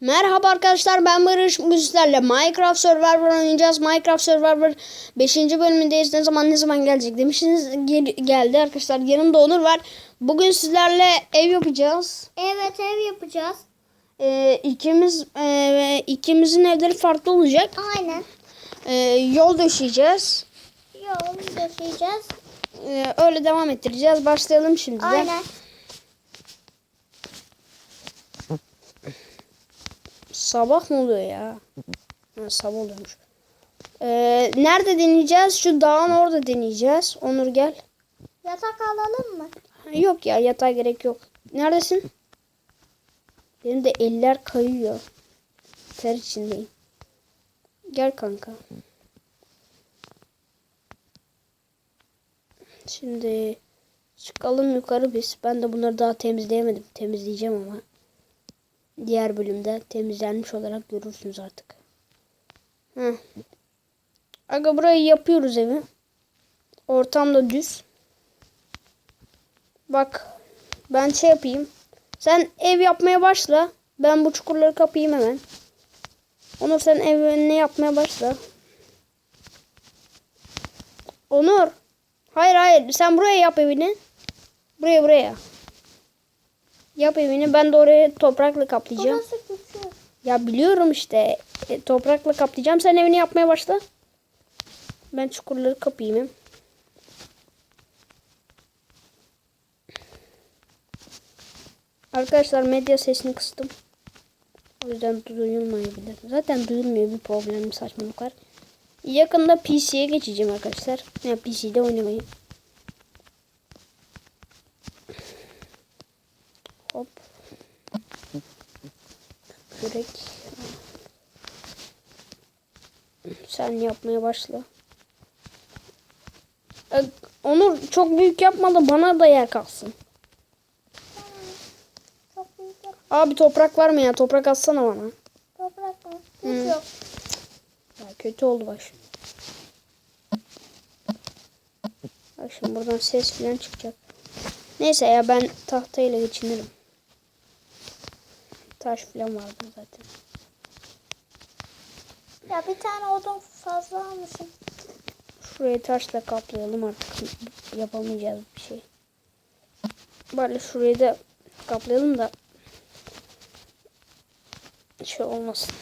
Merhaba arkadaşlar ben Barış bugün sizlerle Minecraft Survivor oynayacağız. Minecraft Survivor 5. bölümündeyiz. Ne zaman ne zaman gelecek demişsiniz. Gel- geldi arkadaşlar. Yanımda Onur var. Bugün sizlerle ev yapacağız. Evet ev yapacağız. Ee, ikimiz e, ikimizin evleri farklı olacak. Aynen. Ee, yol döşeyeceğiz. Yol döşeyeceğiz. Ee, öyle devam ettireceğiz. Başlayalım şimdi. de. Aynen. Sabah mı oluyor ya? Ha, sabah oluyormuş. Ee, nerede deneyeceğiz? Şu dağın orada deneyeceğiz. Onur gel. Yatak alalım mı? Ha, Yok ya yatağa gerek yok. Neredesin? Benim de eller kayıyor. Ter içindeyim. Gel kanka. Şimdi çıkalım yukarı biz. Ben de bunları daha temizleyemedim. Temizleyeceğim ama. Diğer bölümde temizlenmiş olarak görürsünüz artık. Heh. Aga burayı yapıyoruz evi. Ortam da düz. Bak ben şey yapayım. Sen ev yapmaya başla. Ben bu çukurları kapayım hemen. Onur sen evini yapmaya başla. Onur. Hayır hayır sen buraya yap evini. Buraya buraya. Yap evini ben de oraya toprakla kaplayacağım. Küçük. Ya biliyorum işte. E, toprakla kaplayacağım. Sen evini yapmaya başla. Ben çukurları kapayım. hem. Arkadaşlar medya sesini kıstım. O yüzden duyulmayabilir. Zaten duyulmuyor bir problem saçmalık var. Yakında PC'ye geçeceğim arkadaşlar. Ya PC'de oynamayı. Hop. Kürek. Sen yapmaya başla. Ee, Onur çok büyük yapma da bana da yer kalsın. Çok büyük yap- Abi toprak var mı ya? Toprak atsana bana. toprak mı? Hiç Hı. yok. Ya kötü oldu bak şimdi. Bak şimdi buradan ses falan çıkacak. Neyse ya ben tahtayla geçinirim. Taş falan vardı zaten. Ya bir tane odun fazla almışım. Şurayı taşla kaplayalım artık. Yapamayacağız bir şey. Böyle şurayı da kaplayalım da şey olmasın.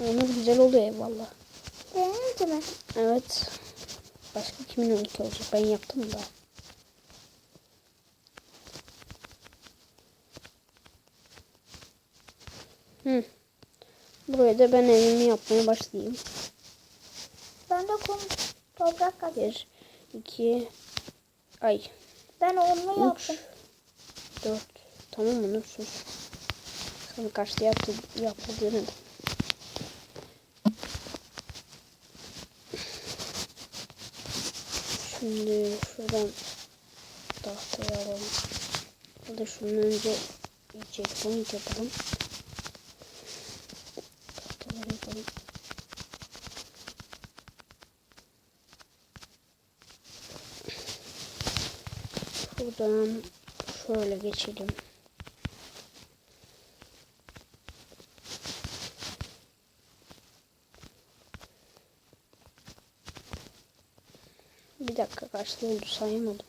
Onur güzel oluyor ev valla. Benimki mi? Evet. Başka kimin onunki olacak? Ben yaptım da. Hı. Buraya da ben evimi yapmaya başlayayım. Ben de kum toprak katayım. Bir, iki, ay, Ben onu üç, yaptım. dört. Tamam mı? Sus. Sana kaçta yaptı, da. Şimdi şuradan tahtayı alalım. Ya da şunun önce checkpoint yapalım. Tahtaları yapalım. Şuradan şöyle geçelim. Kaçta oldu sayamadım.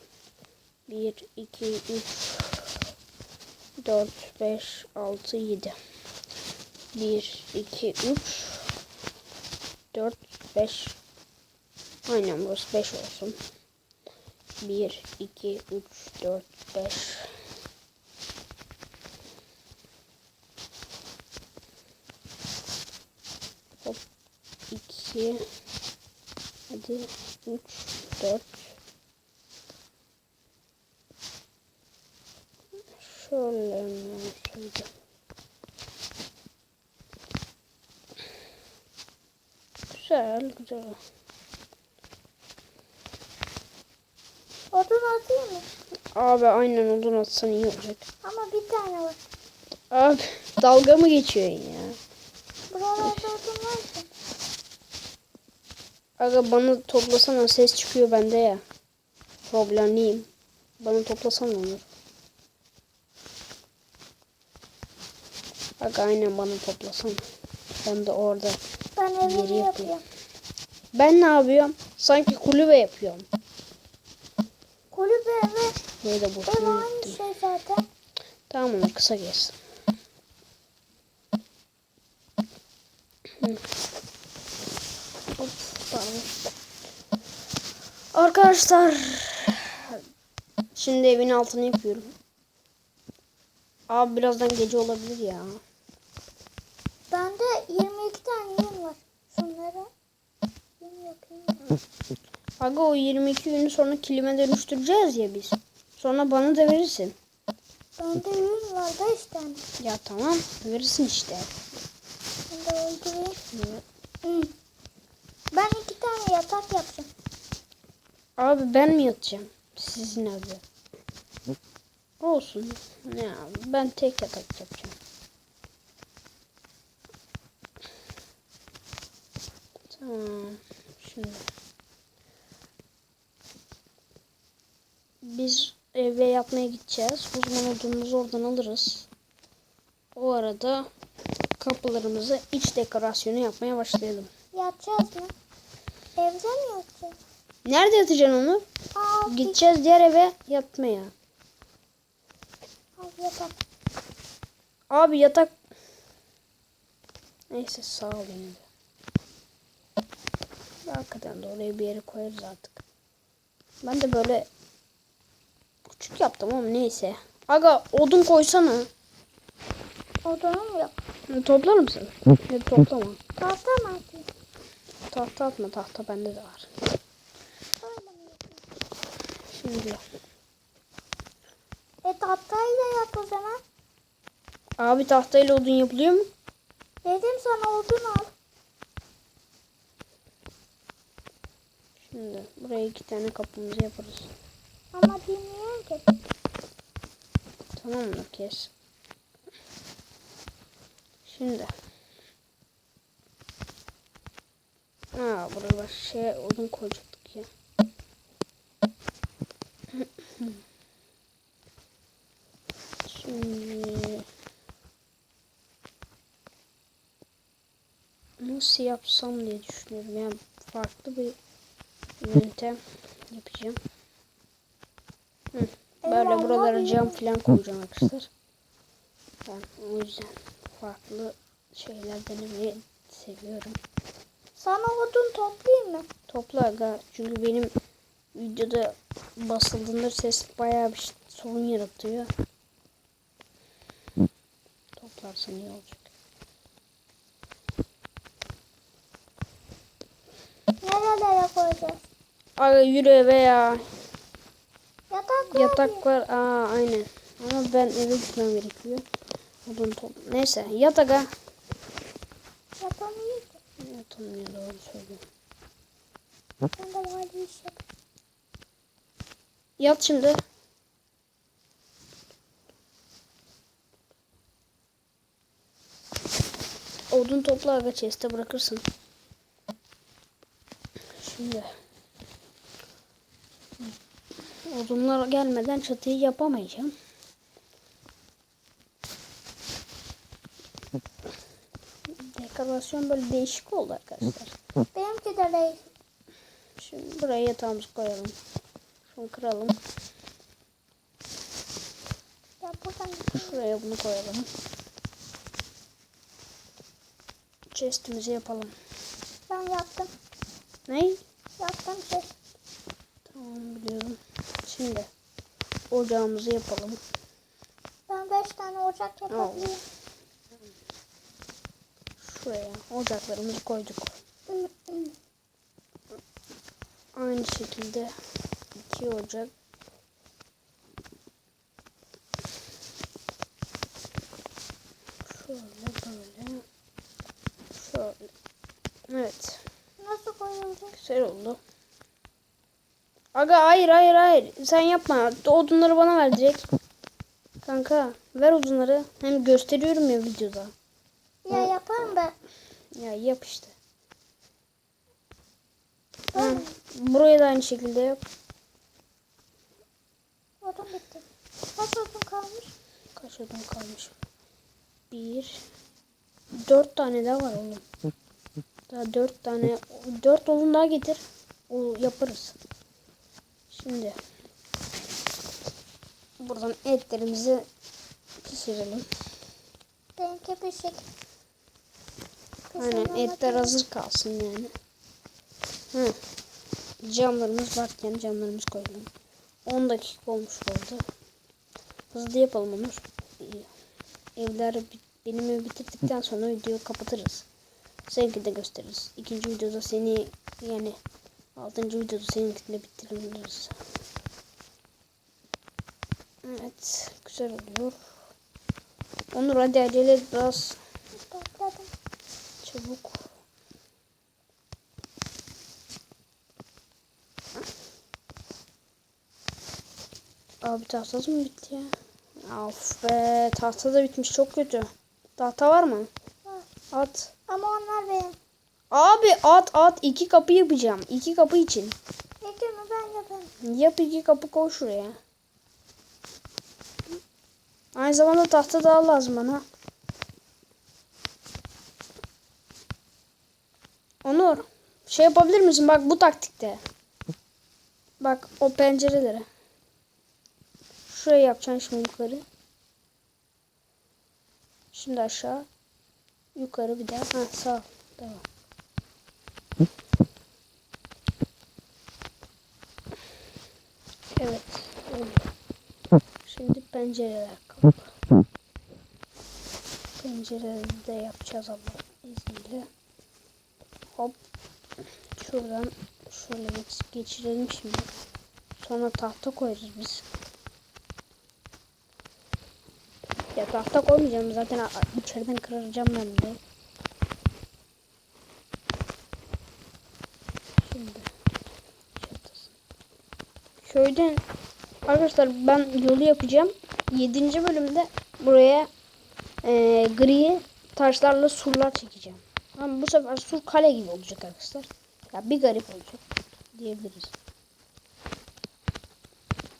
1, 2, 3, 4, 5, 6, 7. 1, 2, 3, 4, 5. Aynen burası 5 olsun. 1, 2, 3, 4, 5. Hop. 2. Hadi. 3, 4. Şöyle olsaydı? Güzel, güzel. Odun atayım mı? Abi aynen odun atsan iyi olacak. Ama bir tane var. Abi dalga mı geçiyorsun ya? Buralarda odun var ki. Aga bana toplasana ses çıkıyor bende ya. problemliyim. Bana toplasan olur. Bak aynen bana toplasan. Ben de orada. Ben evimi yapayım. yapıyorum. Ben ne yapıyorum? Sanki kulübe yapıyorum. Kulübe ve Böyle de ev aynı şey zaten. Tamam onu kısa pardon. Arkadaşlar şimdi evin altını yapıyorum. Abi birazdan gece olabilir ya. Bende 22 tane yün Şunları yün yapayım. Aga o 22 günü sonra kilime dönüştüreceğiz ya biz. Sonra bana da verirsin. Bende yün var 5 tane. Ya tamam verirsin işte. Öldüreyim. Hı. Ben iki tane yatak yapacağım. Abi ben mi yatacağım? Sizin evde. Olsun. Abi ben tek yatak yapacağım. Tamam. Şimdi. Biz eve yapmaya gideceğiz. O zaman odunumuzu oradan alırız. O arada kapılarımızı iç dekorasyonu yapmaya başlayalım. Yatacağız mı? Evde mi yatacağız? Nerede yatacaksın onu? Aa, Gideceğiz diğer eve yatmaya. Al yatak. Abi yatak... Neyse sağ ol Hakikaten de oraya bir yere koyarız artık. Ben de böyle küçük yaptım ama neyse. Aga odun koysana. Odunu mu? Ne, Toplar mısın? Ne toplama. Tahta mı atayım? Tahta atma tahta bende de var. Şimdi. E tahtayla yap o zaman. Abi tahtayla odun yapılıyor mu? Dedim sana odun al. Şimdi buraya iki tane kapımızı yaparız. Ama bilmiyorum ki. Tamam mı? Kes. Şimdi. Aa buraya şey odun koyacaktık ya. Şimdi nasıl yapsam diye düşünüyorum. Yani farklı bir yöntem yapacağım. Hı. Böyle buralara cam falan koyacağım arkadaşlar. Ben o yüzden farklı şeyler denemeyi seviyorum. Sana odun toplayayım mı? Topla aga. Çünkü benim videoda basıldığında ses bayağı bir sorun yaratıyor. Toplarsan iyi olacak. Nerelere koyacağız? Aga yürü veya Yatak var. yatak var. Aa aynen. Ama ben eve gitmem gerekiyor. Odun top. Neyse yat aga. Yapamayız. Yatamıyor doğru söylüyorum. Ben de var bir yap. Yat şimdi. Odun topla aga chest'e bırakırsın. Şimdi. Odunlar gelmeden çatıyı yapamayacağım. Dekorasyon böyle değişik oldu arkadaşlar. Benimki de değil. Şimdi buraya yatağımızı koyalım. Şunu kıralım. Ya buradan Şuraya bunu koyalım. Chest'imizi yapalım. ben yaptım. Ne? Yaptım şey. Tamam biliyorum. Şimdi ocağımızı yapalım. Ben beş tane ocak yapabilirim. Şuraya ocaklarımızı koyduk. Aynı şekilde iki ocak. Şöyle böyle. Şöyle. Evet. Nasıl koyulacak? Güzel oldu. Aga hayır hayır hayır. Sen yapma. Odunları bana ver direkt. Kanka ver odunları. Hem gösteriyorum ya videoda. Ya yaparım ben. Ya yap işte. Ben Hı. Buraya da aynı şekilde yap. Kaç odun kalmış? Kaç odun kalmış? Bir. Dört tane daha var oğlum. Daha dört tane. Dört odun daha getir. O yaparız. Şimdi. Buradan etlerimizi pişirelim. Benimki pişik. Aynen etler hazır kalsın yani. Hı. Camlarımız varken camlarımızı koyalım. 10 dakika olmuş oldu. Hızlı yapalım onu. İyi. Evler benim evi bitirdikten sonra videoyu kapatırız. Seninki de gösteririz. İkinci videoda seni yani altıncı videoda seninkini de bitiririz. Evet. Güzel oluyor. Onur hadi acele et biraz çabuk. Abi tahtası mı bitti ya? Of be tahta da bitmiş çok kötü. Tahta var mı? Var. At. Ama onlar benim. Abi at at iki kapı yapacağım. İki kapı için. Mi ben yaparım. Yap iki kapı koy şuraya. Aynı zamanda tahta daha lazım bana. Onur. Şey yapabilir misin? Bak bu taktikte. Bak o pencerelere. Şuraya yapacaksın şimdi yukarı. Şimdi aşağı. Yukarı bir daha. Ha sağ. Devam. Evet. oldu. Şimdi pencereler kapı. Pencereleri de yapacağız Allah'ın izniyle. Hop. Şuradan şöyle geç, geçirelim şimdi. Sonra tahta koyarız biz. Ya tahta koymayacağım zaten içeriden kıracağım ben de. Şimdi çatısı. Köyden arkadaşlar ben yolu yapacağım. 7. bölümde buraya e, gri taşlarla surlar çekeceğim. Ama bu sefer sur kale gibi olacak arkadaşlar. Ya bir garip olacak diyebiliriz.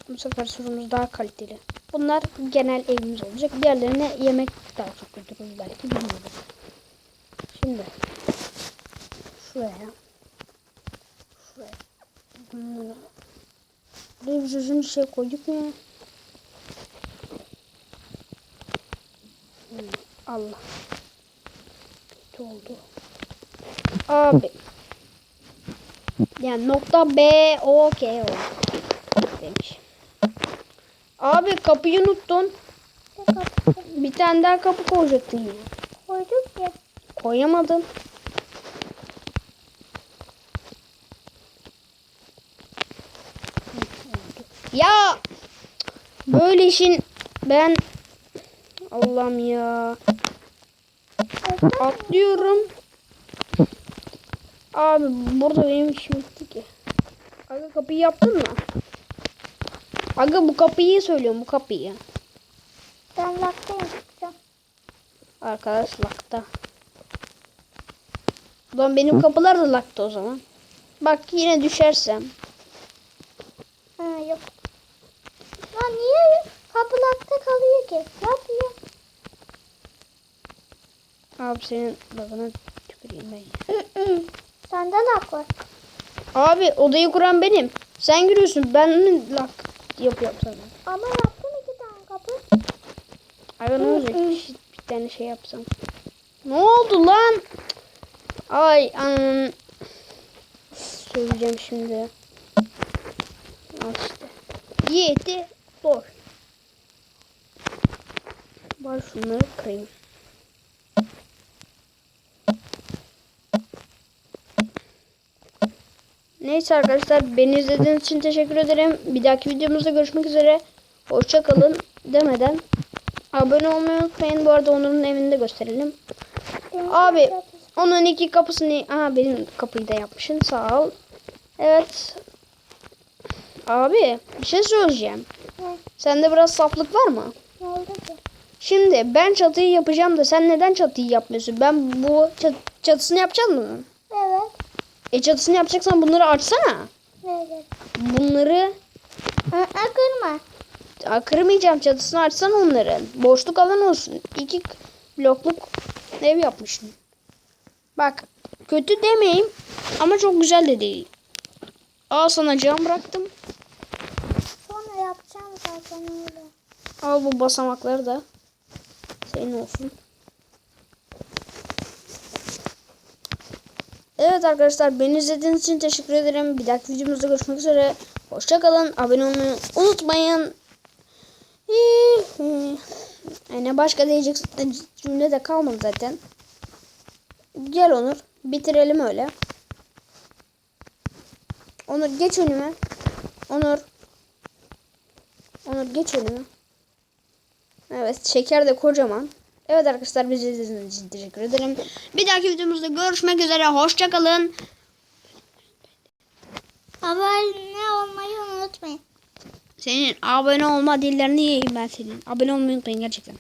Bu sefer surumuz daha kaliteli. Bunlar genel evimiz olacak. Diğerlerine yemek daha çok götürürüz belki bilmiyorum. Şimdi şuraya şuraya bunları Bir düzgün şey koyduk mu ya? Hmm, Allah. Kötü oldu. Abi. Yani nokta B okey oldu. Demiş. Abi kapıyı unuttun. Bir tane daha kapı koyacaktın ya. Koyduk ya. Koyamadın. Ya böyle işin ben Allah'ım ya atlıyorum. Abi burada benim işim bitti ki. Aga kapıyı yaptın mı? Aga bu kapıyı söylüyorum bu kapıyı. Ben laktayım tutacağım. Arkadaş lakta. Ulan benim kapılar da lakta o zaman. Bak yine düşersem. Ha yok. Lan niye kapı lakta kalıyor ki? Ne yapıyor? Abi senin lafına tüküreyim ben. ya. Sende lak var. Abi odayı kuran benim. Sen giriyorsun ben lak yapıyorum sana? Ama yaptım iki tane kapı. Ay ne olacak bir, bir tane şey yapsam. Ne oldu lan? Ay anam. Söyleyeceğim şimdi. Al işte. Yeti kırayım. Neyse arkadaşlar beni izlediğiniz için teşekkür ederim. Bir dahaki videomuzda görüşmek üzere. Hoşça kalın demeden abone olmayı unutmayın. Bu arada Onur'un evini de gösterelim. Abi onun iki kapısını aha benim kapıyı da yapmışsın sağ ol. Evet. Abi bir şey söyleyeceğim. Ne? Sende biraz saflık var mı? Ne oldu ki? Şimdi ben çatıyı yapacağım da sen neden çatıyı yapmıyorsun? Ben bu çat- çatısını yapacağım mı? Evet. E çatısını yapacaksan bunları açsana. Evet. Bunları Aa, kırma. Ya kırmayacağım çatısını açsan onların. Boşluk alan olsun. İki blokluk ev yapmışsın. Bak kötü demeyeyim ama çok güzel de değil. Al sana cam bıraktım. Sonra yapacağım zaten öyle. Al bu basamakları da. Senin olsun. Evet arkadaşlar beni izlediğiniz için teşekkür ederim. Bir dahaki videomuzda görüşmek üzere. Hoşçakalın. Abone olmayı unutmayın. Yani başka diyecek cümle de kalmadı zaten. Gel Onur. Bitirelim öyle. Onur geç önüme. Onur. Onur geç önüme. Evet şeker de kocaman. Evet arkadaşlar bizi izlediğiniz için teşekkür ederim. Bir dahaki videomuzda görüşmek üzere. Hoşçakalın. Abone olmayı unutmayın. Senin abone olma dillerini yiyeyim ben senin. Abone olmayı unutmayın gerçekten.